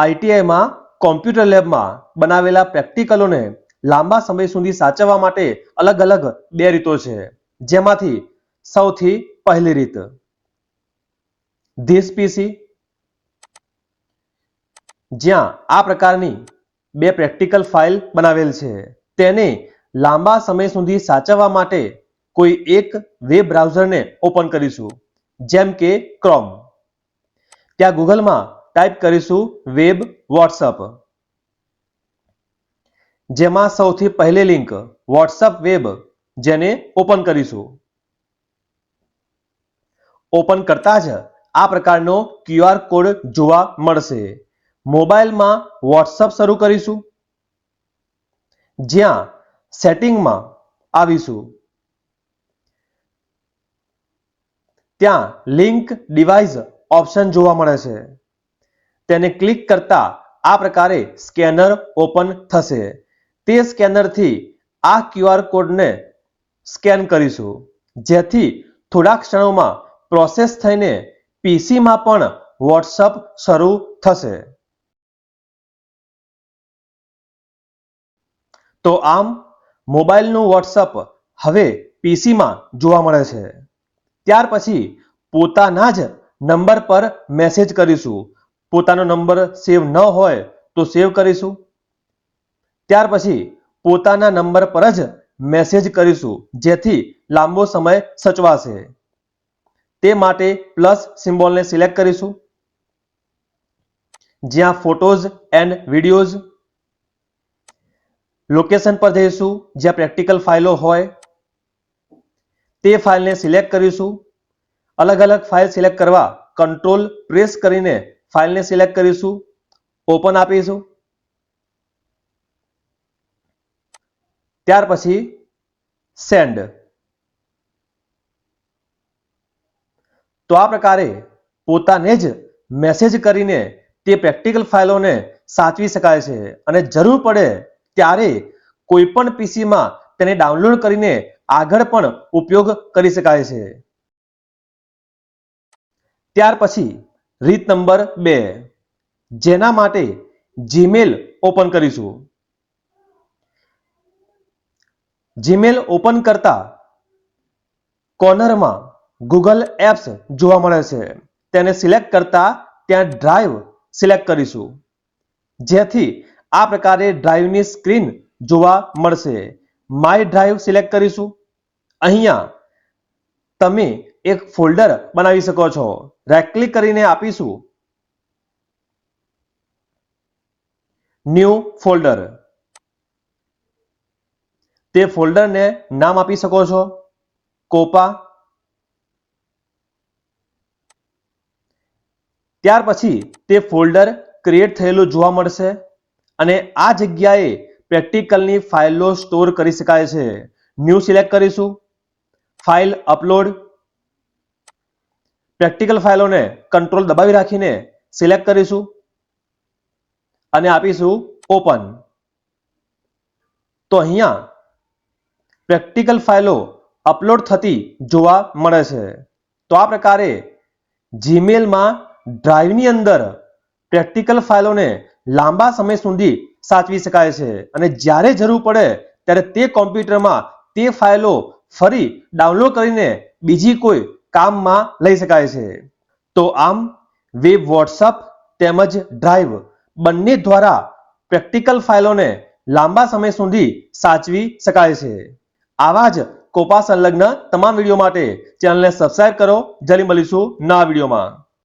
આઈટીઆઈમાં, computer લેબમાં બનાવેલા પ્રેક્ટિકલોને લાંબા સમય સુધી સાચવવા માટે અલગ અલગ બે રીતો છે. જેમાંથી સૌથી પહેલી રીત, ધીસ પીસી જ્યાં આ પ્રકારની બે પ્રેક્ટિકલ ફાઇલ બનાવેલ છે. તેને લાંબા સમય સુધી સાચવવા માટે કોઈ એક વેબ બ્રાઉઝરને ઓપન કરીશું, જેમ કે ક્રોમ. ત્યાં ગૂગલમાં ટાઈપ કરીશું વેબ, વોટ્સઅપ. જેમાં સૌથી પહેલી લિંક, વોટ્સઅપ વેબ, જેને ઓપન કરીશું. ઓપન કરતા જ આ પ્રકારનો ક્યુઆર કોડ જોવા મળશે. મોબાઈલમાં વોટ્સઅપ શરૂ કરીશું. જ્યાં સેટિંગમાં આવીશું. ત્યાં લિંક, ડિવાઇસ, ઓપ્શન જોવા મળે છે. તેને ક્લિક કરતા આ પ્રકારે સ્કેનર ઓપન થશે. તે સ્કેનરથી આ ક્યુઆર કોડને સ્કેન કરીશું. જેથી થોડા ક્ષણોમાં પ્રોસેસ થઈને પીસીમાં પણ વોટ્સઅપ શરૂ થશે. તો આમ, મોબાઈલનું વોટ્સઅપ હવે પીસીમાં જોવા મળે છે. ત્યાર પછી પોતાના જ નંબર પર મેસેજ કરીશું. પોતાનો નંબર સેવ ન હોય તો સેવ કરીશું. ત્યાર પછી પોતાના નંબર પર જ મેસેજ કરીશું, જેથી લાંબો સમય સચવાશે. તે માટે પ્લસ સિમ્બોલને સિલેક્ટ કરીશું. જ્યાં ફોટોઝ એન્ડ વિડીયોઝ. લોકેશન પર જઈશું, જ્યાં પ્રેક્ટિકલ ફાઇલો હોય. તે ફાઇલને સિલેક્ટ કરીશું. અલગ અલગ ફાઇલ સિલેક્ટ કરવા, કંટ્રોલ પ્રેસ કરીને ફાઇલને સિલેક્ટ કરીશું, ઓપન આપીશું. ત્યાર પછી સેન્ડ. તો આ પ્રકારે પોતાને જ મેસેજ કરીને તે પ્રેક્ટિકલ ફાઇલોને સાચવી શકાય છે અને જરૂર પડે ત્યારે કોઈ પણ પીસીમાં તેને ડાઉનલોડ કરીને આગળ પણ ઉપયોગ કરી શકાય છે. ત્યાર પછી રીત નંબર બે. જેના માટે જીમેલ ઓપન કરીશું. જીમેલ ઓપન કરતા કોર્નરમાં ગૂગલ એપ્સ જોવા મળે છે. તેને સિલેક્ટ કરતા ત્યાં ડ્રાઈવ સિલેક્ટ કરીશું. જેથી આ પ્રકારે ડ્રાઈવની સ્ક્રીન જોવા મળશે. માય ડ્રાઈવ સિલેક્ટ કરીશું. અહીંયા તમે એક ફોલ્ડર બનાવી શકો છો. રાઈટ ક્લિક કરીને આપીશું. ન્યૂ ફોલ્ડર તે ફોલ્ડરને નામ આપી શકો છો. કોપા ત્યાર પછી તે ફોલ્ડર ક્રિએટ થયેલું જોવા મળશે અને આ જગ્યાએ પ્રેક્ટિકલની ફાઇલો સ્ટોર કરી શકાય છે. ન્યૂ સિલેક્ટ કરીશું. ફાઇલ અપલોડ પ્રેક્ટિકલ ફાઇલોને કંટ્રોલ દબાવી રાખીને સિલેક્ટ કરીશું અને આપીશું ઓપન તો અહીંયા પ્રેક્ટિકલ ફાઇલો અપલોડ થતી જોવા મળે છે. તો આ પ્રકારે જીમેલમાં ડ્રાઈવની અંદર પ્રેક્ટિકલ ફાઇલોને લાંબા સમય સુધી સાચવી શકાય છે અને જ્યારે જરૂર પડે ત્યારે તે કોમ્પ્યુટરમાં તે ફાઇલો ફરી ડાઉનલોડ કરીને બીજી કોઈ કામમાં લઈ શકાય છે. તો આમ, વેબ વોટ્સઅપ તેમજ ડ્રાઈવ બંને દ્વારા પ્રેક્ટિકલ ફાઇલોને લાંબા સમય સુધી સાચવી શકાય છે. આવા જ કોપા સંલગ્ન તમામ વીડિયો માટે ચેનલને સબસ્ક્રાઇબ કરો. જલ્દી મળીશું નવા વિડીયોમાં.